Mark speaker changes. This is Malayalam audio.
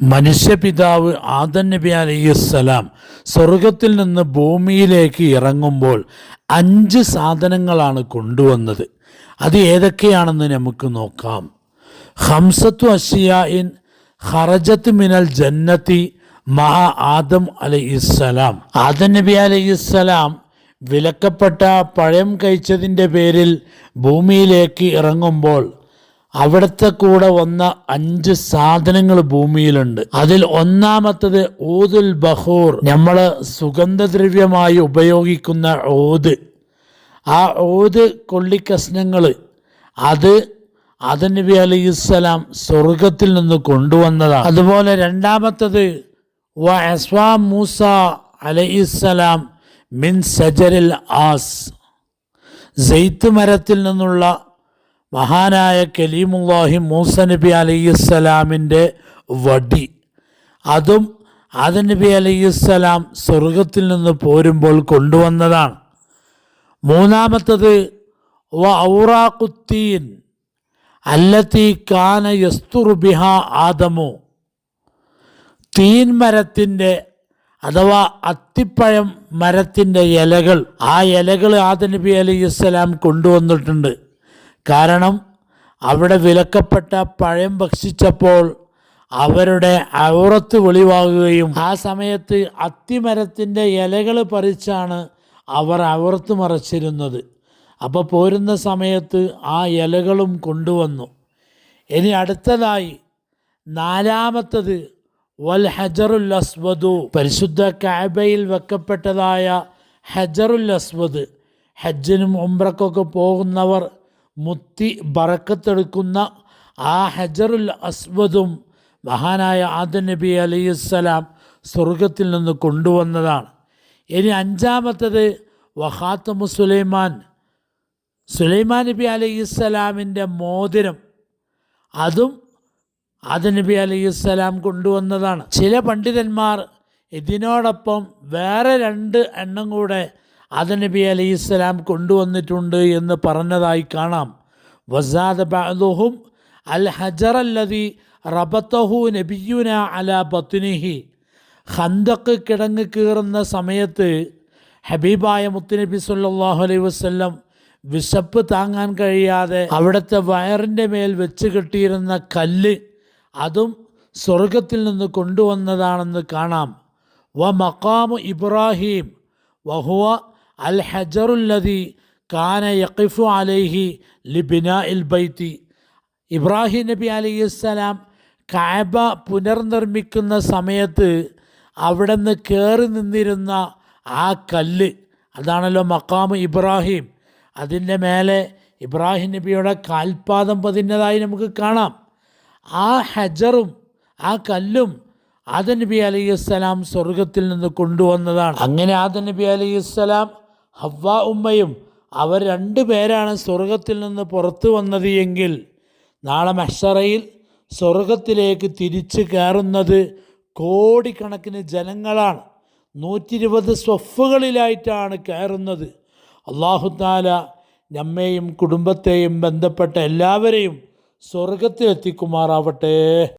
Speaker 1: മനുഷ്യപിതാവ് ആദം നബി അലൈഹിസ്സലാം സ്വർഗത്തിൽ നിന്ന് ഭൂമിയിലേക്ക് ഇറങ്ങുമ്പോൾ അഞ്ച് സാധനങ്ങളാണ് കൊണ്ടുവന്നത്. അത് ഏതൊക്കെയാണെന്ന് നമുക്ക് നോക്കാം. ഹംസത്തു അഷിയായിൻ ഹറജത്ത് മിനൽ ജന്നത്തി മഹാ ആദം അലൈഹിസ്സലാം ആദം നബി അലൈഹിസ്സലാം വിലക്കപ്പെട്ട പഴം കഴിച്ചതിന്റെ പേരിൽ ഭൂമിയിലേക്ക് ഇറങ്ങുമ്പോൾ അവിടുത്തെ കൂടെ വന്ന അഞ്ച് സാധനങ്ങൾ ഭൂമിയിലുണ്ട്. അതിൽ ഒന്നാമത്തത് ഊദുൽ ബഹൂർ. നമ്മൾ സുഗന്ധദ്രവ്യമായി ഉപയോഗിക്കുന്ന ഓത് ആ ഓത് കൊള്ളിക്കഷ്ണങ്ങൾ അത് അത് നബി അലൈഹിസ്സലാം സ്വർഗത്തിൽ നിന്ന് കൊണ്ടുവന്നതാണ്. അതുപോലെ രണ്ടാമത്തത് വ അസ്വാ മൂസ അലൈഹിസ്സലാം മിൻ സജരിൽ ആസ്. സെയ്ത്ത് മരത്തിൽ നിന്നുള്ള മഹാനായ കലീമുല്ലാഹി മൂസ നബി അലൈഹിസ്സലാമിന്റെ വടി. അതും ആദ നബി അലൈഹിസ്സലാം സ്വർഗത്തിൽ നിന്ന് പോരുമ്പോൾ കൊണ്ടുവന്നതാണ്. മൂന്നാമത്തത് വ ഔറാഖുത്തീൻ അല്ലത്തി കാന യസ്തുർബിഹ ആദമു. തീൻ മരത്തിന്റെ അഥവാ അത്തിപ്പഴം മരത്തിന്റെ ഇലകൾ ആ ഇലകൾ ആദനബി നബി അലൈഹി കൊണ്ടുവന്നിട്ടുണ്ട്. കാരണം അവിടെ വിലക്കപ്പെട്ട പഴയം ഭക്ഷിച്ചപ്പോൾ അവരുടെ ഔറത്ത് വെളിവാകുകയും ആ സമയത്ത് അത്തിമരത്തിന്റെ ഇലകൾ പറിച്ചാണ് അവർ ഔറത്ത് മറച്ചിരുന്നത്. അപ്പോൾ പോരുന്ന സമയത്ത് ആ ഇലകളും കൊണ്ടുവന്നു. ഇനി അടുത്തതായി നാലാമത്തത് വൽ ഹജറുൽ അസ്വദു. പരിശുദ്ധ കാബയിൽ വെക്കപ്പെട്ടതായ ഹജറുൽ അസ്വദ്. ഹജ്ജിനും ഉംറക്കൊക്കെ പോകുന്നവർ മുത്തി ബറക്കത്തെടുക്കുന്ന ആ ഹജറുൽ അസ്വദും മഹാനായ ആദ നബി അലൈഹിസ്സലാം സ്വർഗത്തിൽ നിന്ന് കൊണ്ടുവന്നതാണ്. ഇനി അഞ്ചാമത്തത് വഹാത്തമു സുലൈമാൻ. സുലൈമാൻ നബി അലൈഹിസ്സലാമിന്റെ മോതിരം. അതും ആദ നബി അലൈഹിസ്സലാം കൊണ്ടുവന്നതാണ്. ചില പണ്ഡിതന്മാർ ഇതിനോടൊപ്പം വേറെ രണ്ട് എണ്ണം കൂടെ ആദ നബി അലൈഹിസ്സലാം കൊണ്ടുവന്നിട്ടുണ്ട് എന്ന് പറഞ്ഞതായി കാണാം. വസാദ് ബാദുഹും അൽ ഹജർ അല്ലതി റബത്തഹു നബിയുന അല ബത്തുനിഹി ഹന്തക്ക് കിടങ്ങ് കീറുന്ന സമയത്ത് ഹബീബായ മുത്തുനബി സല്ലാഹു അലൈഹി വസല്ലം വിശപ്പ് താങ്ങാൻ കഴിയാതെ അവിടുത്തെ വയറിന്റെ മേൽ വെച്ച് കെട്ടിയിരുന്ന കല്ല് അതും സ്വർഗത്തിൽ നിന്ന് കൊണ്ടുവന്നതാണെന്ന് കാണാം. വ മക്കാമു ഇബ്രാഹിം വഹുവ അൽ ഹജറുല്ലതി കാന യഖിഫു അലൈഹി ലിബിന ഇൽ ബൈത്തി. ഇബ്രാഹിം നബി അലൈഹിസ്സലാം കാബ പുനർനിർമ്മിക്കുന്ന സമയത്ത് അവിടെ നിന്ന് കയറി നിന്നിരുന്ന ആ കല്ല് അതാണല്ലോ മക്കാമ് ഇബ്രാഹിം. അതിന്റെ മേലെ ഇബ്രാഹിം നബിയുടെ കാൽപാദം പതിഞ്ഞതായി നമുക്ക് കാണാം. ആ ഹജറും ആ കല്ലും ആദ നബി അലൈഹിസ്സലാം സ്വർഗത്തിൽ നിന്ന് കൊണ്ടുവന്നതാണ്. അങ്ങനെ ആദ നബി അലൈഹിസ്സലാം ഹവ്വ ഉമ്മയും അവർ രണ്ടു പേരാണ് സ്വർഗത്തിൽ നിന്ന് പുറത്തു വന്നത് എങ്കിൽ നാളെ മഷറയിൽ സ്വർഗത്തിലേക്ക് തിരിച്ചു കയറുന്നത് കോടിക്കണക്കിന് ജനങ്ങളാണ്. നൂറ്റി ഇരുപത് സ്വഫുകളിലായിട്ടാണ് കയറുന്നത്. അള്ളാഹുത്താല നമ്മെയും കുടുംബത്തെയും ബന്ധപ്പെട്ട എല്ലാവരെയും സ്വർഗത്തിലെത്തിക്കുമാറാവട്ടെ.